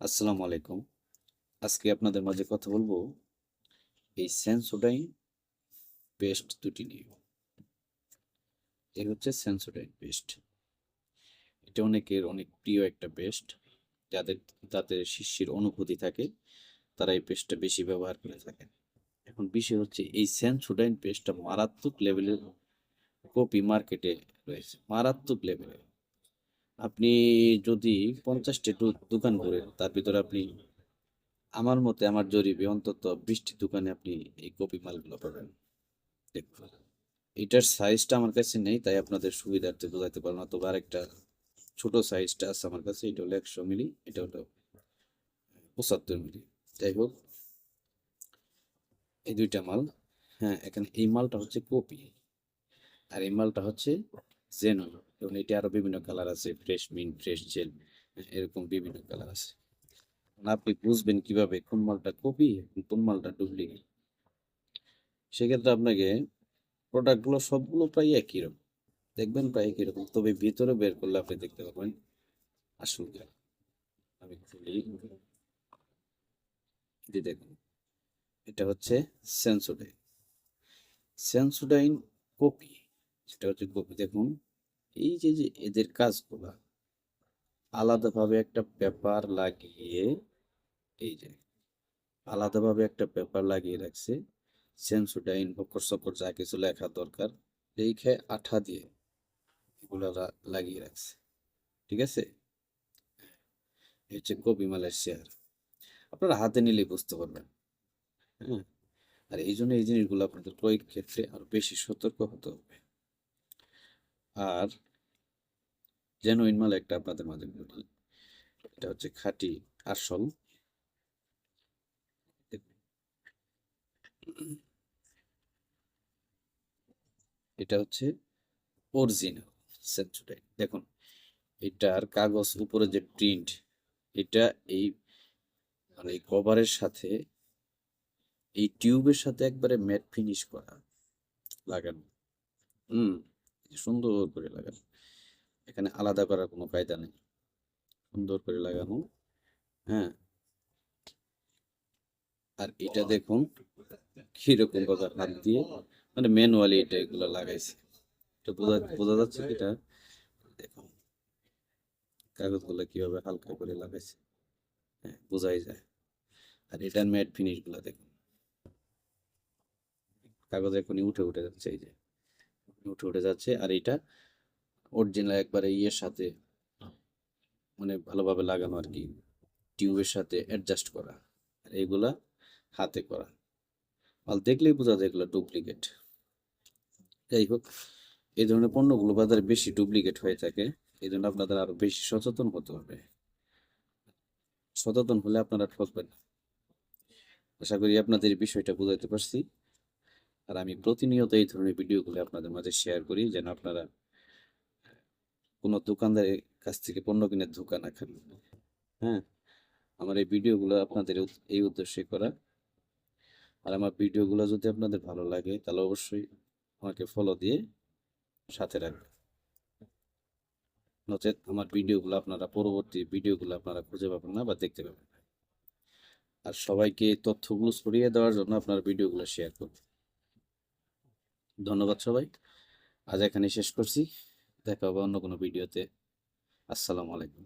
আসসালামু আলাইকুম। আজকে আপনাদের মাঝে কথা বলব এই সেন্সোডাইন পেস্ট দুটি নিয়ে। এই হচ্ছে সেন্সোডাইন পেস্ট এটা অনেকের অনেক প্রিয় একটা পেস্ট যাদের যাতে শিশির অনুভূতি থাকে, তারা এই পেস্টটা বেশি ব্যবহার করে থাকেন। এখন বিষয় হচ্ছে, এই সেন্সোডাইন পেস্টটা মারাত্মক লেভেলের কপি মার্কেটে রয়েছে। মারাত্মক লেভেলের আপনি যদি পঞ্চাশটি দোকান করেন, তার ভিতরে আপনি আমার মতে আমার জরিপে অন্তত বিশটি দোকানে আপনি এই কপি মালগুলো পাবেন। দেখুন, এটার সাইজটা আমার কাছে নেই, তাই আপনাদের সুবিধার্থে বোঝাতে পারব না। তবে আরেকটা ছোট সাইজটা আছে আমার কাছে, এটা হলো একশো মিলি, এটা হলো পঁচাত্তর মিলি। যাই হোক, এই দুইটা মাল হ্যাঁ এখানে এই মালটা হচ্ছে কপি, আর এই মালটা হচ্ছে জেনো এবং এটা আরও বিভিন্ন কালার আছে ফ্রেশ মিন ফ্রেশ জেল এরকম বিভিন্ন কালার আছে। আপনি বুঝবেন কীভাবে কোন মালটা কপি কোন মালটা ডুপ্লিকেট সেক্ষেত্রে আপনাকে প্রোডাক্টগুলো সবগুলো প্রায় একই রকম। দেখবেন প্রায় একই রকম। তবে ভিতরে বের করলে আপনি দেখতে পাবেন আসল আমি খুলি। দেখুন, এটা হচ্ছে সেন্সোডাইন সেন্সোডাইন কপি। সেটা হচ্ছে দেখুন, এই যে যে এদের কাজগুলা, আলাদাভাবে একটা পেপার লাগিয়ে, এই যে, আলাদাভাবে একটা পেপার লাগিয়ে রাখছে, সেন্সোডাইন বকর সকর যা কিছু লেখা দরকার লিখে আঠা দিয়ে এগুলো লাগিয়ে রাখছে। ঠিক আছে? হচ্ছে কপি মালের শেয়ার। আপনারা হাতে নিলেই বুঝতে পারবেন। হ্যাঁ? আর এই জন্য এই জিনিসগুলো আপনাদের ক্রয়ের ক্ষেত্রে আরও বেশি সতর্ক হতে হবে। আর জেনুইন মাল একটা আপনাদের মাঝে বলি। এটা হচ্ছে খাঁটি আসল। এটা হচ্ছে অরিজিনাল সেঞ্চুরাই দেখুন, এটার কাগজ উপরে যে প্রিন্ট এটা এই মানে কভারের সাথে এই টিউবের সাথে একবারে ম্যাট ফিনিশ করা। লাগানো। হুম। সুন্দর করে লাগানো। এখানে আলাদা করার কোনো কায়দা নেই। সুন্দর করে লাগানো। হ্যাঁ। আর এটা দেখুন, কীরকম ভাবে হাত দিয়ে মানে ম্যানুয়ালি এটা এগুলো লাগাইছে। এটা বোঝা বোঝা যাচ্ছে এটা? দেখুন, কাগজগুলো কীভাবে হালকা করে লাগাইছে। হ্যাঁ বোঝাই যায়। আর এটার ম্যাট ফিনিশগুলো দেখুন। কাগজ এখনই উঠে উঠে যাচ্ছে এই যে। উঠে উঠে যাচ্ছে। আর এটা অরিজিনাল একবারে ইয়ের সাথে মানে ভালোভাবে লাগানো আর কি, টিউবের সাথে অ্যাডজাস্ট করা। আর এগুলা হাতে করা। মাল দেখলেই বোঝা যায় এগুলো ডুপ্লিকেট যাই হোক, এই ধরনের পণ্যগুলো বাজারে বেশি ডুপ্লিকেট হয়ে থাকে। এই জন্য আপনাদের আরও বেশি সচেতন হতে হবে। সচেতন হলে আপনারা ঠকবেন। আশা করি আপনাদের বিষয়টা বোঝাতে পারছি। আর আমি প্রতিনিয়ত এই ধরনের ভিডিওগুলো আপনাদের মাঝে শেয়ার করি যেন আপনারা কোনো দোকানদারের কাছ থেকে পণ্য কিনে ধোকা না খান। হ্যাঁ আমার এই ভিডিওগুলো আপনাদের এই উদ্দেশ্যে করা। আর আমার ভিডিওগুলো যদি আপনাদের ভালো লাগে তাহলে অবশ্যই আমাকে ফলো দিয়ে সাথে রাখবেন। নচেত আমার ভিডিওগুলো আপনারা পরবর্তী ভিডিওগুলো আপনারা খুঁজে পাবেন না বা দেখতে পাবেন না। আর সবাইকে তথ্যগুলো ছড়িয়ে দেওয়ার জন্য আপনার ভিডিওগুলো শেয়ার করবেন ধন্যবাদ সবাই। আজ এখানে শেষ করছি। দেখা হবে অন্য কোনো ভিডিওতে। আসসালামু আলাইকুম।